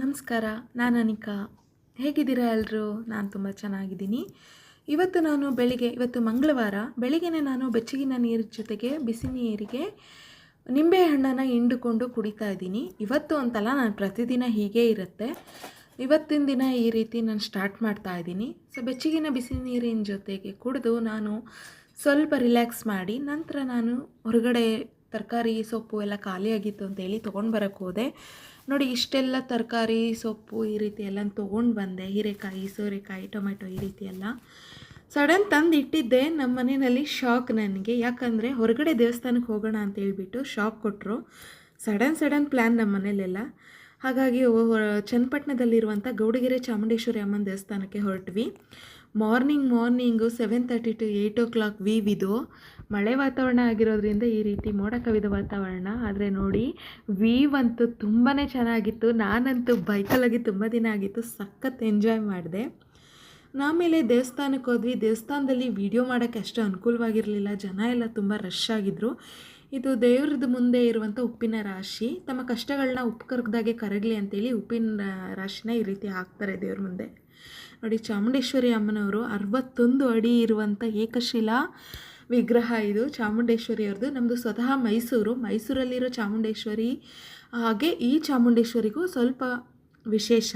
ನಮಸ್ಕಾರ, ನಾನು ಅನಿಕಾ. ಹೇಗಿದ್ದೀರಾ ಎಲ್ಲರೂ ನಾನು ತುಂಬ ಚೆನ್ನಾಗಿದ್ದೀನಿ. ಇವತ್ತು ನಾನು ಬೆಳಿಗ್ಗೆ, ಇವತ್ತು ಮಂಗಳವಾರ ಬೆಳಿಗ್ಗೆ ನಾನು ಬೆಚ್ಚಗಿನ ನೀರು ಜೊತೆಗೆ ಬಿಸಿ ನೀರಿಗೆ ನಿಂಬೆ ಹಣ್ಣನ್ನು ಹಿಂಡುಕೊಂಡು ಕುಡಿತಾ ಇದ್ದೀನಿ. ಇವತ್ತು ಅಂತಲ್ಲ, ನಾನು ಪ್ರತಿದಿನ ಹೀಗೇ ಇರುತ್ತೆ. ಇವತ್ತಿನ ದಿನ ಈ ರೀತಿ ನಾನು ಸ್ಟಾರ್ಟ್ ಮಾಡ್ತಾ ಇದ್ದೀನಿ. ಸೊ, ಬೆಚ್ಚಗಿನ ಬಿಸಿ ನೀರಿನ ಜೊತೆಗೆ ಕುಡಿದು ನಾನು ಸ್ವಲ್ಪ ರಿಲ್ಯಾಕ್ಸ್ ಮಾಡಿ ನಂತರ ನಾನು ಹೊರಗಡೆ ತರಕಾರಿ, ಸೊಪ್ಪು ಎಲ್ಲ ಖಾಲಿಯಾಗಿತ್ತು ಅಂತೇಳಿ ತೊಗೊಂಡು ಬರೋಕ್ಕೆ ಹೋದೆ. ನೋಡಿ, ಇಷ್ಟೆಲ್ಲ ತರಕಾರಿ, ಸೊಪ್ಪು ಈ ರೀತಿ ಎಲ್ಲ ತೊಗೊಂಡು ಬಂದೆ. ಹೀರೆಕಾಯಿ, ಸೋರೆಕಾಯಿ, ಟೊಮೆಟೊ ಈ ರೀತಿ ಎಲ್ಲ. ಸಡನ್ ತಂದು ಇಟ್ಟಿದ್ದೆ. ನಮ್ಮ ಮನೆಯಲ್ಲಿ ಶಾಕ್ ನನಗೆ. ಯಾಕಂದರೆ ಹೊರಗಡೆ ದೇವಸ್ಥಾನಕ್ಕೆ ಹೋಗೋಣ ಅಂತ ಹೇಳ್ಬಿಟ್ಟು ಶಾಕ್ ಕೊಟ್ಟರು ಸಡನ್ ಸಡನ್ ಪ್ಲ್ಯಾನ್ ನಮ್ಮ ಮನೇಲೆಲ್ಲ ಹಾಗಾಗಿ ಚನ್ನಪಟ್ಟಣದಲ್ಲಿರುವಂಥ ಗೌಡಗೆರೆ ಚಾಮುಂಡೇಶ್ವರಿ ಅಮ್ಮನ ದೇವಸ್ಥಾನಕ್ಕೆ ಹೊರಟ್ವಿ. Morning morning seven thirty to eight o'clock we ಇದು. ಮಳೆ ವಾತಾವರಣ ಆಗಿರೋದ್ರಿಂದ ಈ ರೀತಿ ಮೋಡ ಕವಿದ ವಾತಾವರಣ. ಆದರೆ ನೋಡಿ ವೀವ್ ಅಂತೂ ತುಂಬಾ ಚೆನ್ನಾಗಿತ್ತು. ನಾನಂತೂ ಬೈಕಲ್ಲಾಗಿ ತುಂಬ ದಿನ ಆಗಿತ್ತು, ಸಖತ್ ಎಂಜಾಯ್ ಮಾಡಿದೆ. ಆಮೇಲೆ ದೇವಸ್ಥಾನಕ್ಕೆ ಹೋದ್ವಿ. ದೇವಸ್ಥಾನದಲ್ಲಿ ವಿಡಿಯೋ ಮಾಡೋಕ್ಕೆ ಅಷ್ಟು ಅನುಕೂಲವಾಗಿರಲಿಲ್ಲ. ಜನ ಎಲ್ಲ ತುಂಬ ರಶ್ ಆಗಿದ್ದರು ಇದು ದೇವ್ರದ್ದು ಮುಂದೆ ಇರುವಂಥ ಉಪ್ಪಿನ ರಾಶಿ. ತಮ್ಮ ಕಷ್ಟಗಳನ್ನ ಉಪ್ಪು ಕರ್ಗದಾಗೆ ಕರಗಲಿ ಅಂತೇಳಿ ಉಪ್ಪಿನ ರಾಶಿನ ಈ ರೀತಿ ಹಾಕ್ತಾರೆ ದೇವ್ರ ಮುಂದೆ. ನೋಡಿ, ಚಾಮುಂಡೇಶ್ವರಿ ಅಮ್ಮನವರು ಅರವತ್ತೊಂದು ಅಡಿ ಇರುವಂಥ ಏಕಶಿಲಾ. ವಿಗ್ರಹ ಇದು ಚಾಮುಂಡೇಶ್ವರಿಯವ್ರದ್ದು ನಮ್ಮದು ಸ್ವತಃ ಮೈಸೂರು. ಮೈಸೂರಲ್ಲಿರೋ ಚಾಮುಂಡೇಶ್ವರಿ, ಹಾಗೆ ಈ ಚಾಮುಂಡೇಶ್ವರಿಗೂ ಸ್ವಲ್ಪ ವಿಶೇಷ.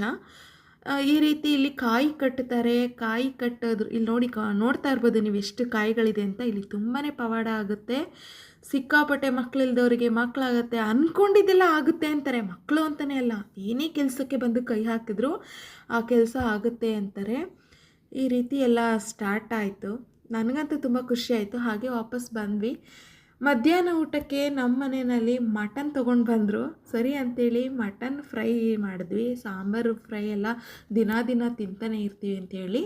ಈ ರೀತಿ ಇಲ್ಲಿ ಕಾಯಿ ಕಟ್ಟುತ್ತಾರೆ ಕಾಯಿ ಕಟ್ಟೋದ್ರು ಇಲ್ಲಿ ನೋಡಿ ನೋಡ್ತಾ ಇರ್ಬೋದು ನೀವು ಎಷ್ಟು ಕಾಯಿಗಳಿದೆ ಅಂತ. ಇಲ್ಲಿ ತುಂಬಾ ಪವಾಡ ಆಗುತ್ತೆ. ಸಿಕ್ಕಾಪಟ್ಟೆ ಮಕ್ಕಳಿಲ್ದವರಿಗೆ ಮಕ್ಕಳಾಗತ್ತೆ ಅಂದ್ಕೊಂಡಿದ್ದೆಲ್ಲ ಆಗುತ್ತೆ ಅಂತಾರೆ. ಮಕ್ಕಳು ಅಂತಲೇ ಅಲ್ಲ, ಏನೇ ಕೆಲಸಕ್ಕೆ ಬಂದು ಕೈ ಹಾಕಿದ್ರು ಆ ಕೆಲಸ ಆಗುತ್ತೆ ಅಂತಾರೆ. ಈ ರೀತಿ ಎಲ್ಲ ಸ್ಟಾರ್ಟ್ ಆಯಿತು. ನನಗಂತೂ ತುಂಬ ಖುಷಿ ಆಯಿತು. ಹಾಗೆ ವಾಪಸ್ ಬಂದ್ವಿ. ಮಧ್ಯಾಹ್ನ ಊಟಕ್ಕೆ ನಮ್ಮ ಮನೆಯಲ್ಲಿ ಮಟನ್ ತೊಗೊಂಡು ಬಂದರು. ಸರಿ ಅಂತೇಳಿ ಮಟನ್ ಫ್ರೈ ಮಾಡಿದ್ವಿ. ಸಾಂಬಾರು ಫ್ರೈ ಎಲ್ಲ ದಿನ ದಿನ ತಿಂತಾನೆ ಇರ್ತೀವಿ ಅಂತೇಳಿ.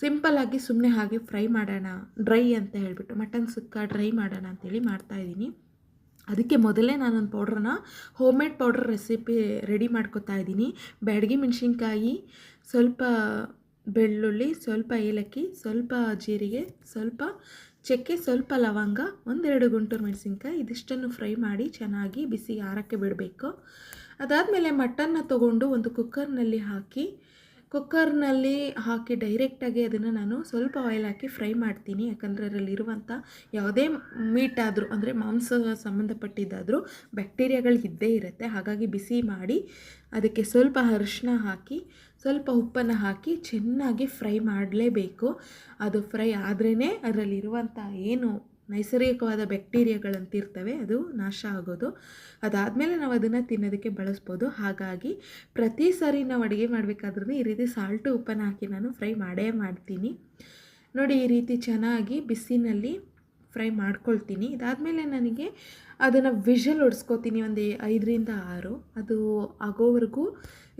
ಸಿಂಪಲ್ಲಾಗಿ ಸುಮ್ಮನೆ ಹಾಗೆ ಫ್ರೈ ಮಾಡೋಣ, ಡ್ರೈ ಅಂತ ಹೇಳಿಬಿಟ್ಟು ಮಟನ್ ಸುಕ್ಕ ಡ್ರೈ ಮಾಡೋಣ ಅಂತೇಳಿ ಮಾಡ್ತಾಯಿದ್ದೀನಿ ಅದಕ್ಕೆ ಮೊದಲೇ ನಾನೊಂದು ಪೌಡ್ರನ್ನ home made powder recipe ready ಮಾಡ್ಕೋತಾ ಇದ್ದೀನಿ. ಬ್ಯಾಡಗಿ ಮೆಣಸಿನ್ಕಾಯಿ, ಸ್ವಲ್ಪ ಬೆಳ್ಳುಳ್ಳಿ, ಸ್ವಲ್ಪ ಏಲಕ್ಕಿ, ಸ್ವಲ್ಪ ಜೀರಿಗೆ, ಸ್ವಲ್ಪ ಚಕ್ಕೆ, ಸ್ವಲ್ಪ ಲವಂಗ, ಒಂದೆರಡು ಗುಂಟೂರು ಮೆಣಸಿನ್ಕಾಯಿ, ಇದಿಷ್ಟನ್ನು ಫ್ರೈ ಮಾಡಿ ಚೆನ್ನಾಗಿ ಬಿಸಿ ಆರಕ್ಕೆ ಬಿಡಬೇಕು. ಅದಾದಮೇಲೆ ಮಟನ್ನ ತಗೊಂಡು ಒಂದು ಕುಕ್ಕರ್ನಲ್ಲಿ ಹಾಕಿ ಕುಕ್ಕರ್ನಲ್ಲಿ ಹಾಕಿ ಡೈರೆಕ್ಟಾಗಿ ಅದನ್ನು ನಾನು ಸ್ವಲ್ಪ ಆಯಿಲ್ ಹಾಕಿ ಫ್ರೈ ಮಾಡ್ತೀನಿ. ಯಾಕಂದರೆ ಅದರಲ್ಲಿರುವಂಥ ಯಾವುದೇ ಮೀಟ್ ಆದರೂ ಅಂದರೆ ಮಾಂಸ ಸಂಬಂಧಪಟ್ಟಿದ್ದಾದರೂ ಬ್ಯಾಕ್ಟೀರಿಯಾಗಳು ಇದ್ದೇ ಇರುತ್ತೆ. ಹಾಗಾಗಿ ಬಿಸಿ ಮಾಡಿ ಅದಕ್ಕೆ ಸ್ವಲ್ಪ ಅರಿಶಿನ ಹಾಕಿ ಸ್ವಲ್ಪ ಉಪ್ಪನ್ನು ಹಾಕಿ ಚೆನ್ನಾಗಿ ಫ್ರೈ ಮಾಡಲೇಬೇಕು. ಅದು ಫ್ರೈ ಆದ್ರೇ ಅದರಲ್ಲಿರುವಂಥ ಏನು ನೈಸರ್ಗಿಕವಾದ ಬ್ಯಾಕ್ಟೀರಿಯಾಗಳಂತಿರ್ತವೆ ಅದು ನಾಶ ಆಗೋದು. ಅದಾದಮೇಲೆ ನಾವು ಅದನ್ನು ತಿನ್ನೋದಕ್ಕೆ ಬಳಸ್ಬೋದು. ಹಾಗಾಗಿ ಪ್ರತಿ ಸಾರಿ ನಾವು ಅಡುಗೆ ಮಾಡಬೇಕಾದ್ರೂ ಈ ರೀತಿ ಸಾಲ್ಟು ಉಪ್ಪನ್ನು ಹಾಕಿ ನಾನು ಫ್ರೈ ಮಾಡೇ ಮಾಡ್ತೀನಿ. ನೋಡಿ ಈ ರೀತಿ ಚೆನ್ನಾಗಿ ಬಿಸಿನಲ್ಲಿ ಫ್ರೈ ಮಾಡ್ಕೊಳ್ತೀನಿ. ಇದಾದಮೇಲೆ ನನಗೆ ಅದನ್ನು ವಿಷಲ್ ಹೊಡ್ಸ್ಕೊತೀನಿ ಒಂದು ಐದರಿಂದ ಆರು. ಅದು ಆಗೋವರೆಗೂ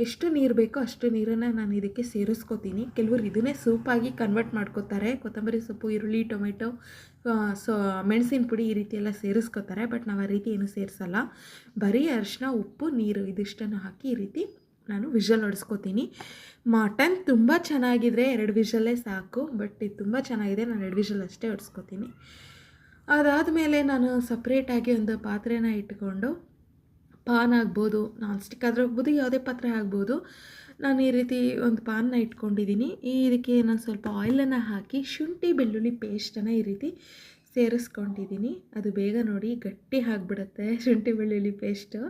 ಎಷ್ಟು ನೀರು ಬೇಕೋ ಅಷ್ಟು ನೀರನ್ನು ನಾನು ಇದಕ್ಕೆ ಸೇರಿಸ್ಕೊತೀನಿ. ಕೆಲವರು ಇದನ್ನೇ ಸೂಪಾಗಿ ಕನ್ವರ್ಟ್ ಮಾಡ್ಕೋತಾರೆ. ಕೊತ್ತಂಬರಿ ಸೊಪ್ಪು, ಈರುಳ್ಳಿ, ಟೊಮೆಟೊ ಸೊ, ಮೆಣಸಿನ ಪುಡಿ ಈ ರೀತಿ ಎಲ್ಲ ಸೇರಿಸ್ಕೋತಾರೆ, ಬಟ್ ನಾವು ಆ ರೀತಿ ಏನು ಸೇರಿಸಲ್ಲ. ಬರೀ ಅರಿಶಿನ, ಉಪ್ಪು, ನೀರು ಇದಿಷ್ಟನ್ನು ಹಾಕಿ ಈ ರೀತಿ ನಾನು ವಿಷಲ್ ಹೊಡ್ಸ್ಕೊತೀನಿ ಮಟನ್ ತುಂಬ ಚೆನ್ನಾಗಿದ್ರೆ ಎರಡು ವಿಷಲ್ಲೇ ಸಾಕು, ಬಟ್ ಇದು ತುಂಬ ಚೆನ್ನಾಗಿದೆ, ನಾನು ಎರಡು ವಿಷಲ್ ಅಷ್ಟೇ ಹೊಡ್ಸ್ಕೊತೀನಿ ಅದಾದಮೇಲೆ ನಾನು ಸಪ್ರೇಟಾಗಿ ಒಂದು ಪಾತ್ರೆನ ಇಟ್ಕೊಂಡು ಪಾನ್ ಆಗ್ಬೋದು ನಾನ್ ಸ್ಟಿಕ್ ಆದರೆ ಆಗ್ಬೋದು, ಯಾವುದೇ ಪಾತ್ರೆ ಆಗ್ಬೋದು. ನಾನು ಈ ರೀತಿ ಒಂದು ಪಾನ್ನ ಇಟ್ಕೊಂಡಿದ್ದೀನಿ. ಈ ಇದಕ್ಕೆ ನಾನು ಸ್ವಲ್ಪ ಆಯಿಲನ್ನು ಹಾಕಿ ಶುಂಠಿ, ಬೆಳ್ಳುಳ್ಳಿ ಪೇಸ್ಟನ್ನು ಈ ರೀತಿ ಸೇರಿಸ್ಕೊಂಡಿದ್ದೀನಿ. ಅದು ಬೇಗ ನೋಡಿ ಗಟ್ಟಿ ಆಗಿಬಿಡುತ್ತೆ ಶುಂಠಿ, ಬೆಳ್ಳುಳ್ಳಿ ಪೇಸ್ಟು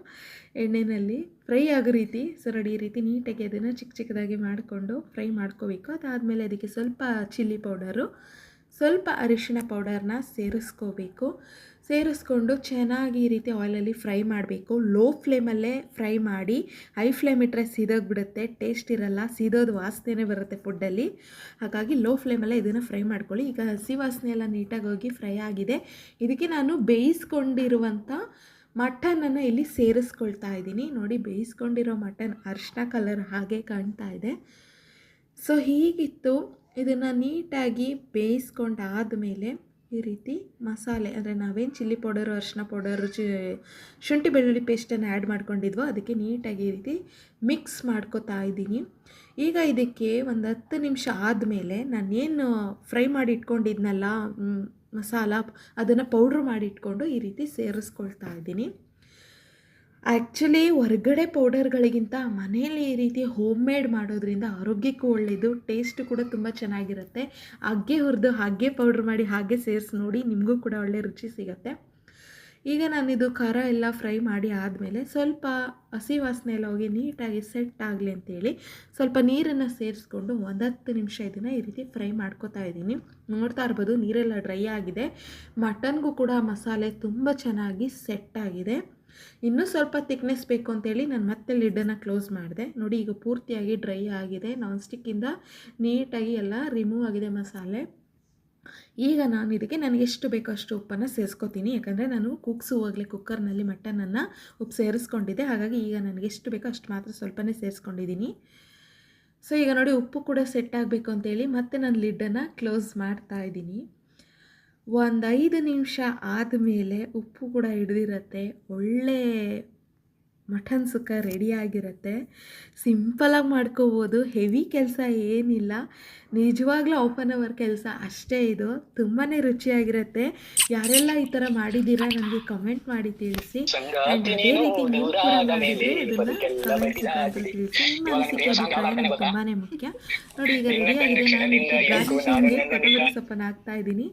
ಎಣ್ಣೆಯಲ್ಲಿ ಫ್ರೈ ಆಗೋ ರೀತಿ, ಸೊ ನೋಡಿ ಈ ರೀತಿ ನೀಟಾಗಿ ಅದನ್ನು ಚಿಕ್ಕ ಚಿಕ್ಕದಾಗಿ ಮಾಡಿಕೊಂಡು ಫ್ರೈ ಮಾಡ್ಕೋಬೇಕು. ಅದಾದಮೇಲೆ ಅದಕ್ಕೆ ಸ್ವಲ್ಪ ಚಿಲ್ಲಿ ಪೌಡರು ಸ್ವಲ್ಪ ಅರಿಶಿನ ಪೌಡರ್ನ ಸೇರಿಸ್ಕೋಬೇಕು. ಸೇರಿಸ್ಕೊಂಡು ಚೆನ್ನಾಗಿ ಈ ರೀತಿ ಆಯಿಲಲ್ಲಿ ಫ್ರೈ ಮಾಡಬೇಕು. ಲೋ ಫ್ಲೇಮಲ್ಲೇ ಫ್ರೈ ಮಾಡಿ ಹೈ ಫ್ಲೇಮ್ ಇಟ್ಟರೆ ಸೀದೋಗ್ಬಿಡುತ್ತೆ ಟೇಸ್ಟ್ ಇರಲ್ಲ, ಸೀದೋದು ವಾಸನೆ ಬರುತ್ತೆ ಫುಡ್ಡಲ್ಲಿ ಹಾಗಾಗಿ ಲೋ ಫ್ಲೇಮಲ್ಲೇ ಇದನ್ನು ಫ್ರೈ ಮಾಡ್ಕೊಳ್ಳಿ. ಈಗ ಹಸಿ ವಾಸನೆ ಎಲ್ಲ ನೀಟಾಗಿ ಹೋಗಿ ಫ್ರೈ ಆಗಿದೆ. ಇದಕ್ಕೆ ನಾನು ಬೇಯಿಸ್ಕೊಂಡಿರುವಂಥ ಮಟನನ್ನು ಇಲ್ಲಿ ಸೇರಿಸ್ಕೊಳ್ತಾ ಇದ್ದೀನಿ. ನೋಡಿ, ಬೇಯಿಸ್ಕೊಂಡಿರೋ ಮಟನ್ ಅರಿಶಿನ ಕಲರ್ ಹಾಗೆ ಕಾಣ್ತಾ ಇದೆ. ಸೊ ಹೀಗಿತ್ತು. ಇದನ್ನು ನೀಟಾಗಿ ಬೇಯಿಸ್ಕೊಂಡಾದಮೇಲೆ ಈ ರೀತಿ ಮಸಾಲೆ, ಅಂದರೆ ನಾವೇನು ಚಿಲ್ಲಿ ಪೌಡರು ಅರಿಶಿನ ಪೌಡರು ಚಿ ಶುಂಠಿ, ಬೆಳ್ಳುಳ್ಳಿ ಪೇಸ್ಟನ್ನು ಆ್ಯಡ್ ಮಾಡ್ಕೊಂಡಿದ್ವೋ ಅದಕ್ಕೆ ನೀಟಾಗಿ ಈ ರೀತಿ ಮಿಕ್ಸ್ ಮಾಡ್ಕೊತಾ ಇದ್ದೀನಿ. ಈಗ ಇದಕ್ಕೆ ಒಂದು ಹತ್ತು ನಿಮಿಷ ಆದಮೇಲೆ ನಾನೇನು ಫ್ರೈ ಮಾಡಿ ಇಟ್ಕೊಂಡಿದ್ನಲ್ಲ ಮಸಾಲ, ಅದನ್ನು ಪೌಡ್ರ್ ಮಾಡಿ ಇಟ್ಕೊಂಡು ಈ ರೀತಿ ಸೇರಿಸ್ಕೊಳ್ತಾ ಇದ್ದೀನಿ. ಆ್ಯಕ್ಚುಲಿ ಹೊರಗಡೆ ಪೌಡರ್ಗಳಿಗಿಂತ ಮನೆಯಲ್ಲಿ ಈ ರೀತಿ ಹೋಮ್ ಮೇಡ್ ಮಾಡೋದ್ರಿಂದ ಆರೋಗ್ಯಕ್ಕೂ ಒಳ್ಳೆಯದು ಟೇಸ್ಟ್ ಕೂಡ ತುಂಬ ಚೆನ್ನಾಗಿರುತ್ತೆ. ಹಾಗೆ ಹುರಿದು, ಹಾಗೆ ಪೌಡ್ರ್ ಮಾಡಿ, ಹಾಗೆ ಸೇರಿಸಿ ನೋಡಿ ನಿಮಗೂ ಕೂಡ ಒಳ್ಳೆ ರುಚಿ ಸಿಗುತ್ತೆ. ಈಗ ನಾನಿದು ಖಾರ ಎಲ್ಲ ಫ್ರೈ ಮಾಡಿ ಆದಮೇಲೆ ಸ್ವಲ್ಪ ಹಸಿ ವಾಸನೆ ಎಲ್ಲ ಹೋಗಿ ನೀಟಾಗಿ ಸೆಟ್ ಆಗಲಿ ಅಂತೇಳಿ ಸ್ವಲ್ಪ ನೀರನ್ನು ಸೇರಿಸ್ಕೊಂಡು ಒಂದು ಹತ್ತು ನಿಮಿಷ ಇದನ್ನು ಈ ರೀತಿ ಫ್ರೈ ಮಾಡ್ಕೊತಾ ಇದ್ದೀನಿ. ನೋಡ್ತಾ ಇರ್ಬೋದು ನೀರೆಲ್ಲ ಡ್ರೈ ಆಗಿದೆ. ಮಟನ್ಗೂ ಕೂಡ ಮಸಾಲೆ ತುಂಬ ಚೆನ್ನಾಗಿ ಸೆಟ್ ಆಗಿದೆ. ಇನ್ನೂ ಸ್ವಲ್ಪ ತಿಕ್ನೆಸ್ ಬೇಕು ಅಂತೇಳಿ ನಾನು ಮತ್ತೆ ಲಿಡ್ಡನ್ನು ಕ್ಲೋಸ್ ಮಾಡಿದೆ. ನೋಡಿ ಈಗ ಪೂರ್ತಿಯಾಗಿ ಡ್ರೈ ಆಗಿದೆ. ನಾನ್ ಸ್ಟಿಕ್ಕಿಂದ ನೀಟಾಗಿ ಎಲ್ಲ ರಿಮೂವ್ ಆಗಿದೆ ಮಸಾಲೆ. ಈಗ ನಾನು ಇದಕ್ಕೆ ನನಗೆ ಎಷ್ಟು ಬೇಕೋ ಅಷ್ಟು ಉಪ್ಪನ್ನು ಸೇರಿಸ್ಕೊತೀನಿ. ಯಾಕಂದರೆ ನಾನು ಕುಗ್ಸುವಾಗಲೇ ಕುಕ್ಕರ್ನಲ್ಲಿ ಮಟನನ್ನು ಉಪ್ಪು ಸೇರಿಸ್ಕೊಂಡಿದ್ದೆ. ಹಾಗಾಗಿ ಈಗ ನನಗೆ ಎಷ್ಟು ಬೇಕೋ ಅಷ್ಟು ಮಾತ್ರ ಸ್ವಲ್ಪನೇ ಸೇರಿಸ್ಕೊಂಡಿದ್ದೀನಿ. ಸೊ ಈಗ ನೋಡಿ ಉಪ್ಪು ಕೂಡ ಸೆಟ್ ಆಗಬೇಕು ಅಂತೇಳಿ ಮತ್ತೆ ನಾನು ಲಿಡ್ಡನ್ನು ಕ್ಲೋಸ್ ಮಾಡ್ತಾ ಇದ್ದೀನಿ. ಒಂದು ಐದು ನಿಮಿಷ ಆದಮೇಲೆ ಉಪ್ಪು ಕೂಡ ಹಿಡ್ದಿರತ್ತೆ. ಒಳ್ಳೆ ಮಟನ್ ಸುಕ್ಕ ರೆಡಿಯಾಗಿರುತ್ತೆ ಸಿಂಪಲಾಗಿ ಮಾಡ್ಕೋಬೋದು. ಹೆವಿ ಕೆಲಸ ಏನಿಲ್ಲ. ನಿಜವಾಗ್ಲೂ ಓಪನ್ ಆನ್ ಅವರ್ ಕೆಲಸ ಅಷ್ಟೇ ಇದು. ತುಂಬಾ ರುಚಿಯಾಗಿರುತ್ತೆ. ಯಾರೆಲ್ಲ ಈ ಥರ ಮಾಡಿದ್ದೀರಾ ನನಗೆ ಕಮೆಂಟ್ ಮಾಡಿ ತಿಳಿಸಿ. ಆ್ಯಂಡ್ ಅದೇ ರೀತಿ ನೀವು ಕೂಡ ಮಾಡಿದರೆ ಅದನ್ನು ಕಮೆಂಟ್ ಮುಖಾಂತರ ತಿಳಿಸಿ. ನಿಮ್ಮ ಅನಿಸಿಕೆ ಅಭಿಪ್ರಾಯ ನನಗೆ ತುಂಬಾ ಮುಖ್ಯ. ನೋಡಿ ಈಗ ರೆಡಿಯಾಗಿದೆ ನಾನು ಗಾರ್ನಿಶಿಂಗ್ಗೆ ಕೊತ್ತಂಬರಿ ಸೊಪ್ಪನ್ನು ಹಾಕ್ತಾ ಇದ್ದೀನಿ.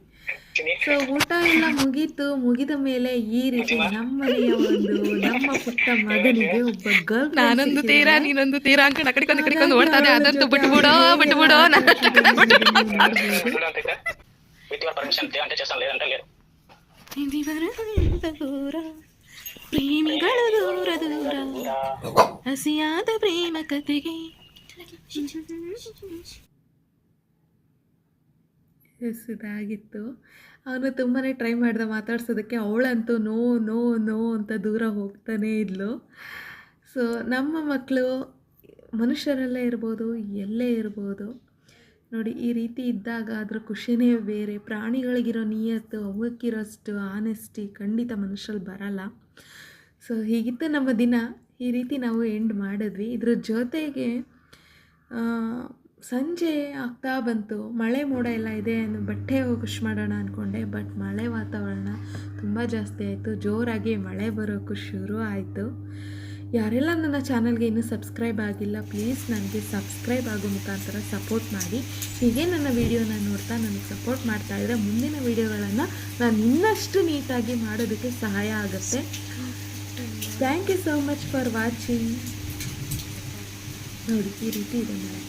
ಸೊ ಊಟ ಎಲ್ಲ ಮುಗೀತು ಮುಗಿದ ಮೇಲೆ ಈ ರೀತಿ ನಮ್ಮನೆಯ ಒಂದು ನಮ್ಮ ಪುಟ್ಟ ಮಗನಿಗೆ ಒಬ್ಬ ಗರ್ಲ್ ನಾನೊಂದು ತೀರಾ ನೀನೊಂದು ತೀರಾ ಅನ್ಕೊಂಡು ಅಕಡೆ ಕಂದು ಕಡೆ ಓಡ್ತಾ ಇದೆ ಅದಂತೂ ಬಿಟ್ಟು ಬಿಡೋ ಬಿಟ್ಟು ಬಿಡೋ ನಾನು ಪ್ರೇಮಿಗಳು ದೂರ ದೂರ ಹಸಿಯಾದ ಪ್ರೇಮ ಕತೆಗೆ ಎಸ್ ಇದಾಗಿತ್ತು ಅವನು ತುಂಬಾ ಟ್ರೈ ಮಾಡಿದೆ ಮಾತಾಡ್ಸೋದಕ್ಕೆ. ಅವಳಂತೂ ನೋ ನೋ ನೋ ಅಂತ ದೂರ ಹೋಗ್ತಾನೇ ಇದ್ಲು. ಸೊ ನಮ್ಮ ಮಕ್ಕಳು ಮನುಷ್ಯರಲ್ಲೇ ಇರ್ಬೋದು, ಎಲ್ಲೇ ಇರ್ಬೋದು. ನೋಡಿ, ಈ ರೀತಿ ಇದ್ದಾಗ ಅದರ ಖುಷಿನೇ ಬೇರೆ. ಪ್ರಾಣಿಗಳಿಗಿರೋ ನಿಯತ್ತು ಅವಕ್ಕಿರೋಷ್ಟು ಆನೆಸ್ಟಿ ಖಂಡಿತ ಮನುಷ್ಯರಲ್ಲಿ ಬರಲ್ಲ. ಸೊ ಹೀಗಿತ್ತು ನಮ್ಮ ದಿನ. ಈ ರೀತಿ ನಾವು ಎಂಡ್ ಮಾಡಿದ್ವಿ. ಇದ್ರ ಜೊತೆಗೆ ಸಂಜೆ ಆಗ್ತಾ ಬಂತು. ಮಳೆ ಮೋಡ ಎಲ್ಲ ಇದೆ ಅನ್ನೋ ಬಟ್ಟೆ ವಾಶ್ ಮಾಡೋಣ ಅಂದ್ಕೊಂಡೆ ಬಟ್ ಮಳೆ ವಾತಾವರಣ ತುಂಬ ಜಾಸ್ತಿ ಆಯಿತು. ಜೋರಾಗಿ ಮಳೆ ಬರೋಕ್ಕೂ ಶುರು ಆಯಿತು. ಯಾರೆಲ್ಲ ನನ್ನ ಚಾನಲ್ಗೆ ಇನ್ನೂ ಸಬ್ಸ್ಕ್ರೈಬ್ ಆಗಿಲ್ಲ, ಪ್ಲೀಸ್ ನನಗೆ ಸಬ್ಸ್ಕ್ರೈಬ್ ಆಗೋ ಮುಖಾಂತರ ಸಪೋರ್ಟ್ ಮಾಡಿ. ಹೀಗೆ ನನ್ನ ವೀಡಿಯೋನ ನೋಡ್ತಾ ನನಗೆ ಸಪೋರ್ಟ್ ಮಾಡ್ತಾ ಇದ್ದರೆ ಮುಂದಿನ ವೀಡಿಯೋಗಳನ್ನು ನಾನು ಇನ್ನಷ್ಟು ನೀಟಾಗಿ ಮಾಡೋದಕ್ಕೆ ಸಹಾಯ ಆಗುತ್ತೆ. Thank you so much for watching ನೋಡಿ, ಈ ರೀತಿ ಇದೆ ಮಳೆ.